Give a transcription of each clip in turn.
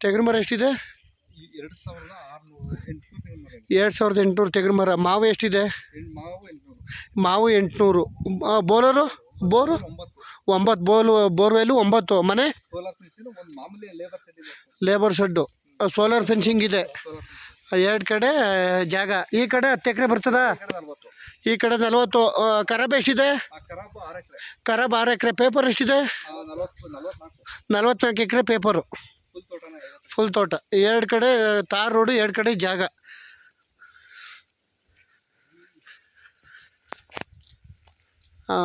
ತೆಂಗಿನ ಮರ ಎಷ್ಟಿದೆ? ಎರಡು ಸಾವಿರದ ಎಂಟುನೂರು ತೆಂಗಿನ ಮರ ಮಾವು ಎಷ್ಟಿದೆ? ಮಾವು ಎಂಟುನೂರು. ಬೋಲರು? ಬೋರು? ಒಂಬತ್ತು. ಬೋಲು ಬೋರ್ವೆಲು ಒಂಬತ್ತು. ಮನೆ? Labour shed. ಸೋಲಾರ್ ಫೆನ್ಸಿಂಗ್ ಇದೆ. ಎರಡು ಕಡೆ ಜಾಗ. ಈ ಕಡೆ ಹತ್ತು ಎಕರೆ ಬರ್ತದ? ಈ ಕಡೆ ನಲ್ವತ್ತು. ಕರಾಬ್ ಎಷ್ಟಿದೆ? ಕರಾಬ್ ಆರು ಎಕರೆ. ಪೇಪರ್ ಎಷ್ಟಿದೆ? ನಲ್ವತ್ನಾಲ್ಕು ಎಕರೆ ಪೇಪರು. ಫುಲ್ ತೋಟ. ಎರಡು ಕಡೆ ತಾರ್ ರೋಡು ಎರಡು ಕಡೆ ಜಾಗ. ಆ,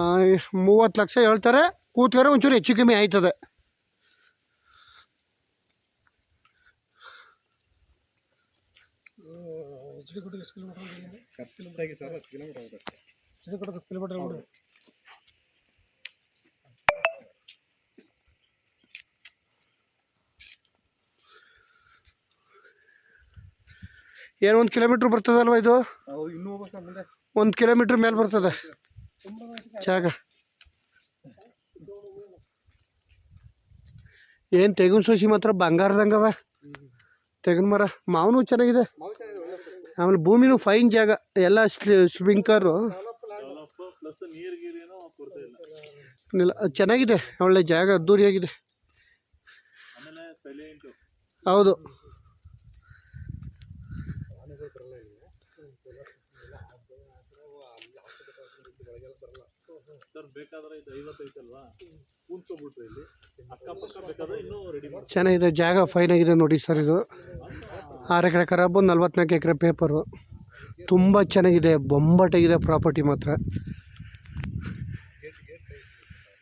ಮೂವತ್ತು ಲಕ್ಷ ಹೇಳ್ತಾರೆ ಕೂತ್ಕರೆ ಒಂಚೂರು ಹೆಚ್ಚು ಕಮ್ಮಿ ಆಯ್ತದೆ. ಹತ್ತು ಕಿಲೋಮೀಟರ್ ಆಗಿ ಸರ್ ಹತ್ತು ಕಿಲೋಮೀಟರ್ ಏನು ಒಂದು ಕಿಲೋಮೀಟ್ರ್ ಬರ್ತದಲ್ವ ಇದು? ನಾವು ಇನ್ನೂ ಹೋಗ್ಬೇಕು ಸರ್ ಮುಂದೆ? ಒಂದು ಕಿಲೋಮೀಟ್ರ್ ಮೇಲೆ ಬರ್ತದೆ. ಜಾಗ. ಏನು ತೆಗಿನ ಸೋಸಿ ಮಾತ್ರ ಬಂಗಾರದಂಗವ? ತೆಗಿನ ಮರ. ಮಾವನು ಚೆನ್ನಾಗಿದೆ. ಮಾವು ಚೆನ್ನಾಗಿದೆ ಆಮೇಲೆ ಭೂಮಿನೂ ಫೈನ್ ಜಾಗ. ಎಲ್ಲ ಸ್ಪ್ರಿಂಕರು ಚೆನ್ನಾಗಿದೆ. ಒಳ್ಳೆ ಜಾಗ ಅದ್ದೂರಿಯಾಗಿದೆ. ಆಮೇಲೆ ಸೈಲೆಂಟು ಹೌದು. ಚೆನ್ನಾಗಿದೆ ಜಾಗ ಫೈನ್ ಆಗಿದೆ ನೋಡಿ ಸರ್ ಇದು. ಆರು ಎಕರೆ ಕರಾಬು ನಲ್ವತ್ನಾಲ್ಕು ಎಕರೆ ಪೇಪರು ತುಂಬ ಚೆನ್ನಾಗಿದೆ ಬೊಂಬಾಟಾಗಿದೆ ಪ್ರಾಪರ್ಟಿ ಮಾತ್ರ.